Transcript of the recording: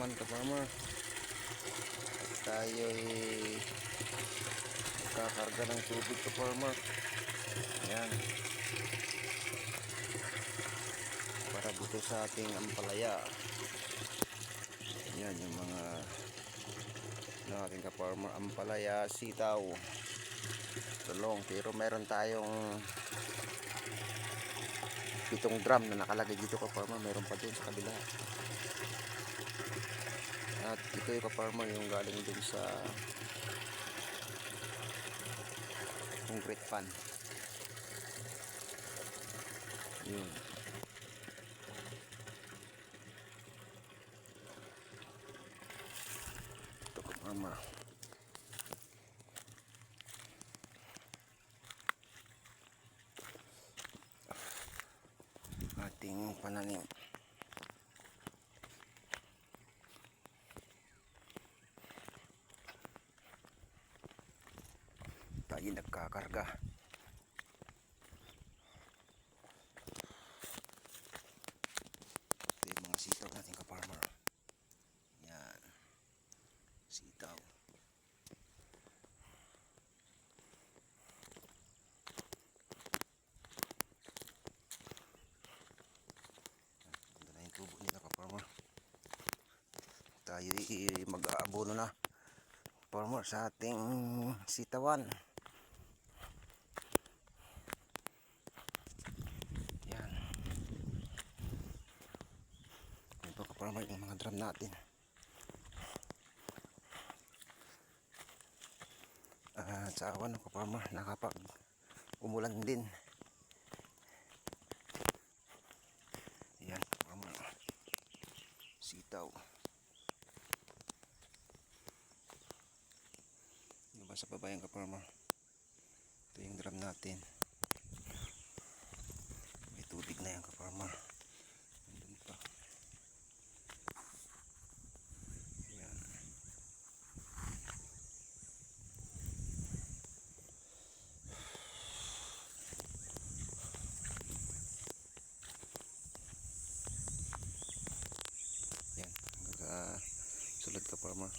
naman ka farmer. Tayo ay kakarga ng tubig ka farmer. Ayan. Para dito sa ating ampalaya. Ayan yung mga ng ating ka-farmer ampalaya, sitaw, tulong. Pero meron tayong pitong drum na nakalagay dito ka-farmer. Meron pa dun sa kabila. At ito yung ka-farmer yung galing dun sa concrete fan. Yun. Ito ka-farmer. ating pananim. Tayo nagkakarga. Ito yung mga sitaw natin ka-farmer. Yan. Sitaw. Ganda na yung tubo nila ka-farmer. Tayo i- mag-aabono na. Farmer sa ating sitawan. Yan. Ka-farmer yung mga drum natin. At sa awan ng ka-farmer nakapag umulan din. Yan, farmer. Sitaw. Ano ba sa baba yung ka-farmer? Ito yung drum natin. sulod ka farmer